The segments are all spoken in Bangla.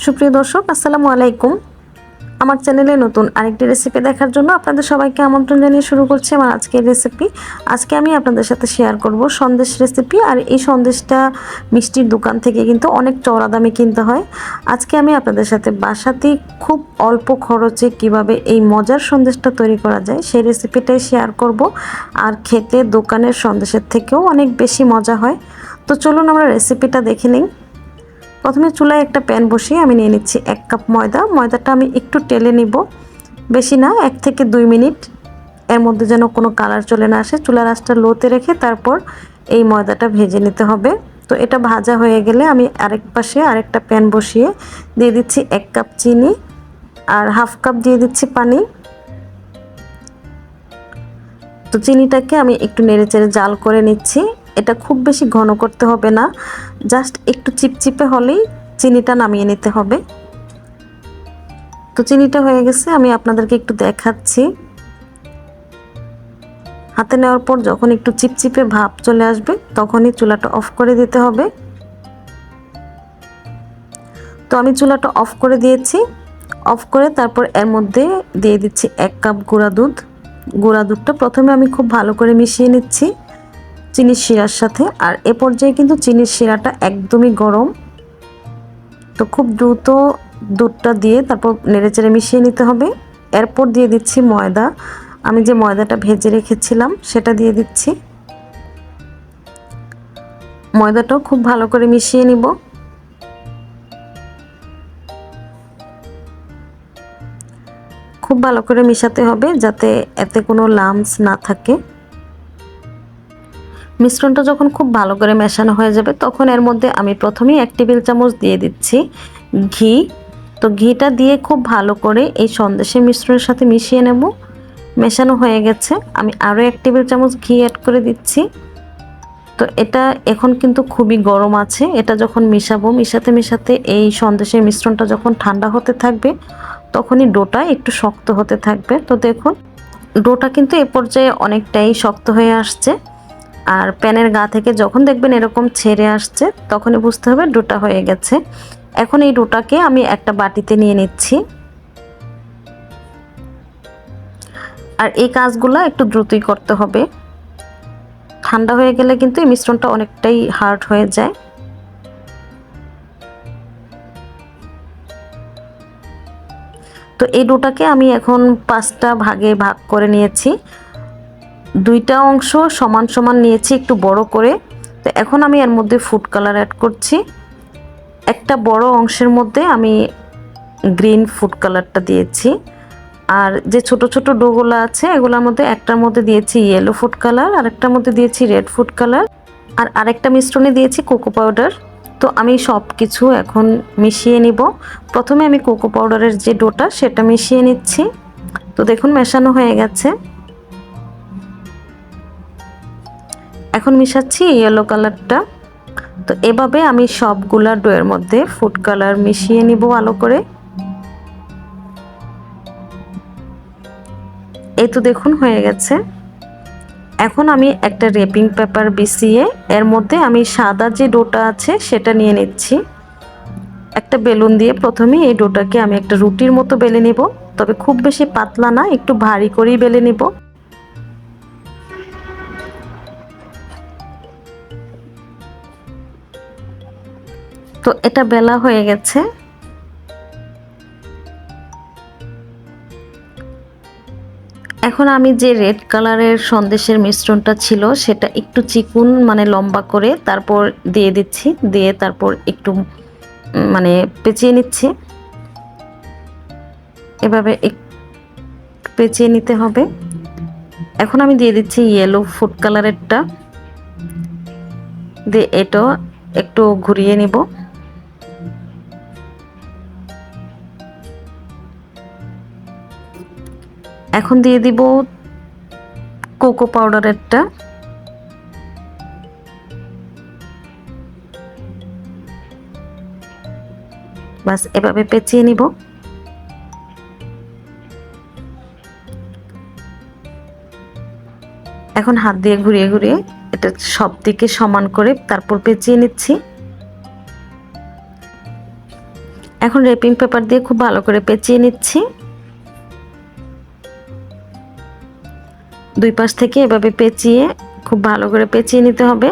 সুপ্রিয় দর্শক, আসসালামু আলাইকুম। আমার চ্যানেলে নতুন আরেকটি রেসিপি দেখার জন্য আপনাদের সবাইকে আমন্ত্রণ জানিয়ে শুরু করছি আমার আজকের রেসিপি আজকে আমি আপনাদের সাথে শেয়ার করব সন্দেশ রেসিপি আর এই সন্দেশটা মিষ্টির দোকান থেকে কিন্তু অনেক চড়া দামে কিনতে হয়। আজকে আমি আপনাদের সাথে বাসাতে খুব অল্প খরচে কীভাবে এই মজার সন্দেশটা তৈরি করা যায় সেই রেসিপিটাই শেয়ার করব। আর খেতে দোকানের সন্দেশের থেকেও অনেক বেশি মজা হয়। তো চলুন আমরা রেসিপিটা দেখে নিই। প্রথমে চুলায় একটা প্যান বসিয়ে আমি নিয়ে নিচ্ছি এক কাপ ময়দা। ময়দাটা আমি একটু টেলে নিব। বেশি না, এক থেকে দুই মিনিট। এর মধ্যে যেন কোনো কালার চলে না আসে। চুলার আঁচটা লোতে রেখে তারপর এই ময়দাটা ভেজে নিতে হবে। তো এটা ভাজা হয়ে গেলে আমি আরেক পাশে আরেকটা প্যান বসিয়ে দিয়ে দিচ্ছি এক কাপ চিনি আর হাফ কাপ দিয়ে দিচ্ছি পানি। তো চিনিটাকে আমি একটু নেড়ে চেড়ে জাল করে নিচ্ছি। এটা খুব বেশি ঘন করতে হবে না। জাস্ট একটু চিপচিপে হলেই চিনিটা নামিয়ে নিতে হবে। তো চিনিটা হয়ে গেছে, আমি আপনাদেরকে একটু দেখাচ্ছি। হাতে নেওয়ার পর যখন একটু চিপচিপে ভাব চলে আসবে, তখনই চুলাটা অফ করে দিতে হবে। তো আমি চুলাটা অফ করে দিয়েছি। অফ করে তারপর এর মধ্যে দিয়ে দিচ্ছি এক কাপ গুঁড়া দুধ। গুঁড়া দুধটা প্রথমে আমি খুব ভালো করে মিশিয়ে নিচ্ছি। চিনির শিরার সাথে। আর এ পর্যায়ে কিন্তু চিনির শিরাটা একদমই গরম। তো খুব দ্রুত দুধটা দিয়ে তারপর নেড়েচেড়ে মিশিয়ে নিতে হবে। এরপর দিয়ে দিচ্ছি ময়দা। আমি যে ময়দাটা ভেজে রেখেছিলাম, সেটা দিয়ে দিচ্ছি। ময়দাটাও খুব ভালো করে মিশিয়ে নিব। খুব ভালো করে মিশাতে হবে যাতে এতে কোনো লামস না থাকে। মিশ্রণটা যখন খুব ভালো করে মেশানো হয়ে যাবে, তখন এর মধ্যে আমি প্রথমেই এক টেবিল চামচ দিয়ে দিচ্ছি ঘি। তো ঘিটা দিয়ে খুব ভালো করে এই সন্দেশের মিশ্রণের সাথে মিশিয়ে নেব। মেশানো হয়ে গেছে। আমি আরও এক টেবিল চামচ ঘি অ্যাড করে দিচ্ছি। তো এটা এখন কিন্তু খুবই গরম আছে। এটা যখন মিশাবো, মিশাতে মিশাতে এই সন্দেশের মিশ্রণটা যখন ঠান্ডা হতে থাকবে, তখনই ডোটা একটু শক্ত হতে থাকবে। তো দেখুন, ডোটা কিন্তু এ পর্যায়ে অনেকটাই শক্ত হয়ে আসছে। আর প্যানের গা থেকে যখন দেখবেন এরকম ছেড়ে আসছে, তখনই বুঝতে হবে ডোটা হয়ে গেছে। এখন এই ডোটাকে আমি একটা বাটিতে নিয়ে নিচ্ছি। আর এই কাজগুলো একটু দ্রুতই করতে হবে। ঠান্ডা হয়ে গেলে কিন্তু এই মিশ্রণটা অনেকটাই হার্ড হয়ে যায়। তো এই ডোটাকে আমি এখন পাঁচটা ভাগে ভাগ করে নিয়েছি। দুইটা অংশ সমান সমান নিয়েছি, একটু বড় করে। তো এখন আমি এর মধ্যে ফুড কালার অ্যাড করছি। একটা বড় অংশের মধ্যে আমি গ্রিন ফুড কালারটা দিয়েছি। আর যে ছোট ছোট ডোগুলো আছে, এগুলোর মধ্যে একটার মধ্যে দিয়েছি ইয়েলো ফুড কালার আর একটার মধ্যে দিয়েছি রেড ফুড কালার আর আরেকটা মিশ্রণে দিয়েছি কোকো পাউডার তো আমি সব কিছু এখন মিশিয়ে নিব। প্রথমে আমি কোকো পাউডারের যে ডোটা, সেটা মিশিয়ে নিচ্ছি। তো দেখুন, মেশানো হয়ে গেছে। এখন মিশাচ্ছি ইয়েলো কালারটা তো এভাবে আমি সবগুলা ডোয়ের মধ্যে ফুড কালার মিশিয়ে নিব ভালো করে। এই তো দেখুন, হয়ে গেছে। এখন আমি একটা রেপিং পেপার বিছিয়ে এর মধ্যে আমি সাদা যে ডোটা আছে সেটা নিয়ে নিচ্ছি। একটা বেলুন দিয়ে প্রথমে এই ডোটাকে আমি একটা রুটির মতো বেলে নেব। তবে খুব বেশি পাতলা না, একটু ভারী করেই বেলে নেব। তো এটা বেলা হয়ে গেছে। এখন আমি যে রেড কালারের সন্দেশের মিশ্রণটা ছিল, সেটা একটু চিকুন মানে লম্বা করে তারপর দিয়ে দিচ্ছি, দিয়ে তারপর একটু মানে পেঁচিয়ে নিচ্ছি। এভাবে পেঁচিয়ে নিতে হবে। এখন আমি দিয়ে দিচ্ছি ইয়েলো ফুড কালারেরটা দিয়ে এটাও একটু ঘুরিয়ে নিব। এখন দিয়ে দিব কোকো পাউডারেরটা বাস, এভাবে পেঁচিয়ে নিব। এখন হাত দিয়ে ঘুরিয়ে ঘুরিয়ে এটা সব দিকে সমান করে তারপর পেঁচিয়ে নিচ্ছি। এখন রেপিং পেপার দিয়ে খুব ভালো করে পেঁচিয়ে নিচ্ছি। দুই পাশ থেকে এভাবে পেঁচিয়ে খুব ভালো করে পেঁচিয়ে নিতে হবে।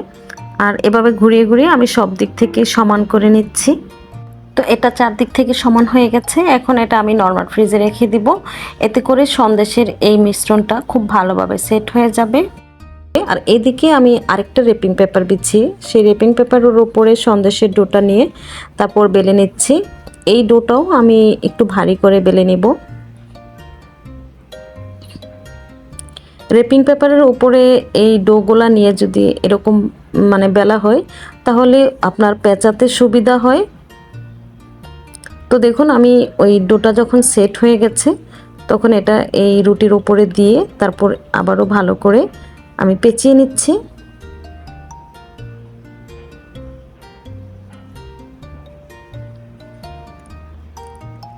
আর এভাবে ঘুরিয়ে ঘুরিয়ে আমি সব দিক থেকে সমান করে নিচ্ছি। তো এটা চারদিক থেকে সমান হয়ে গেছে। এখন এটা আমি নর্মাল ফ্রিজে রেখে দিব। এতে করে সন্দেশের এই মিশ্রণটা খুব ভালোভাবে সেট হয়ে যাবে। আর এদিকে আমি আরেকটা রেপিং পেপার বিছিয়ে সেই রেপিং পেপারের উপরে সন্দেশের ডোটা নিয়ে তারপর বেলে নিচ্ছি। এই ডোটাও আমি একটু ভারী করে বেলে নেব। রেপিং পেপারের উপরে এই ডোগুলা নিয়ে যদি এরকম মানে বেলা হয়, তাহলে আপনার পেঁচাতে সুবিধা হয়। তো দেখুন, আমি ওই ডোটা যখন সেট হয়ে গেছে, তখন এটা এই রুটির ওপরে দিয়ে তারপর আবারও ভালো করে আমি পেঁচিয়ে নিচ্ছি।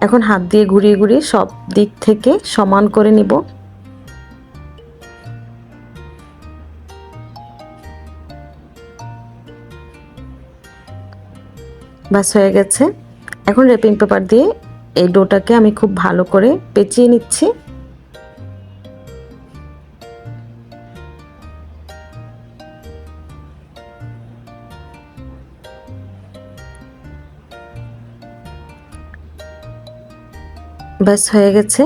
এখন হাত দিয়ে ঘুরিয়ে ঘুরিয়ে সব দিক থেকে সমান করে নিব। ব্যাস হয়ে গেছে। এখন রেপিং পেপার দিয়ে এই ডোটাকে আমি খুব ভালো করে পেঁচিয়ে নিচ্ছি। ব্যাস হয়ে গেছে।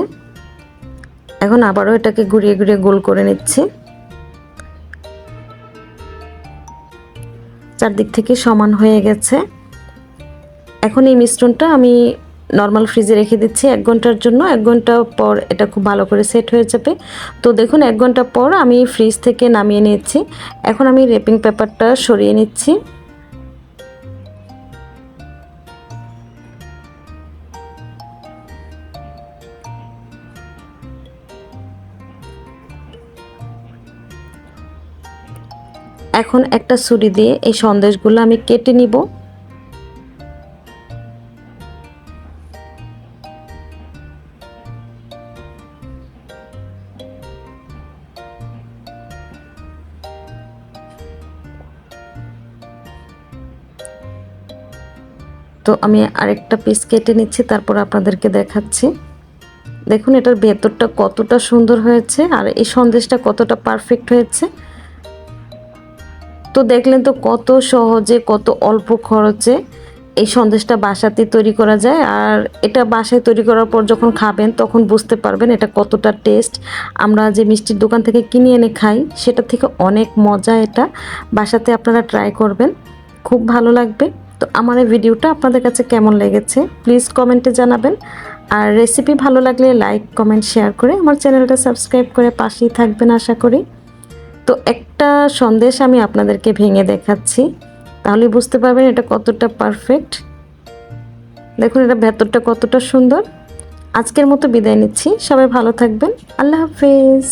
এখন আবারও এটাকে ঘুরিয়ে ঘুরিয়ে গোল করে নিচ্ছি। চারদিক থেকে সমান হয়ে গেছে। এখন এই মিশ্রণটা আমি নর্মাল ফ্রিজে রেখে দিচ্ছি এক ঘণ্টার জন্য। এক ঘণ্টা পর এটা খুব ভালো করে সেট হয়ে যাবে। তো দেখুন, এক ঘণ্টা পর আমি ফ্রিজ থেকে নামিয়ে নিয়েছি। এখন আমি রেপিং পেপারটা সরিয়ে নিচ্ছি। এখন একটা ছুরি দিয়ে এই সন্দেশগুলো আমি কেটে নিব। তো আমি আরেকটা পিস কেটে নিচ্ছি, তারপর আপনাদেরকে দেখাচ্ছি। দেখুন, এটার ভেতরটা কতটা সুন্দর হয়েছে আর এই সন্দেশটা কতটা পারফেক্ট হয়েছে। তো দেখলেন তো কত সহজে, কত অল্প খরচে এই সন্দেশটা বাসাতে তৈরি করা যায়। আর এটা বাসায় তৈরি করার পর যখন খাবেন, তখন বুঝতে পারবেন এটা কতটা টেস্ট আমরা যে মিষ্টির দোকান থেকে কিনে এনে খাই, সেটা থেকে অনেক মজা এটা। বাসাতে আপনারা ট্রাই করবেন। খুব ভালো লাগবে। তো আমার এই ভিডিওটা আপনাদের কাছে কেমন লেগেছে প্লিজ কমেন্টে জানাবেন। আর রেসিপি ভালো লাগলে লাইক কমেন্ট শেয়ার করে আমার চ্যানেলটা সাবস্ক্রাইব করে পাশেই থাকবেন আশা করি। তো একটা সন্দেশ আমি আপনাদেরকে ভেঙে দেখাচ্ছি, তাহলে বুঝতে পারবেন এটা কতটা পারফেক্ট দেখুন এটা ভেতরটা কতটা সুন্দর। আজকের মতো বিদায় নিচ্ছি, সবাই ভালো থাকবেন, আল্লাহ হাফেজ।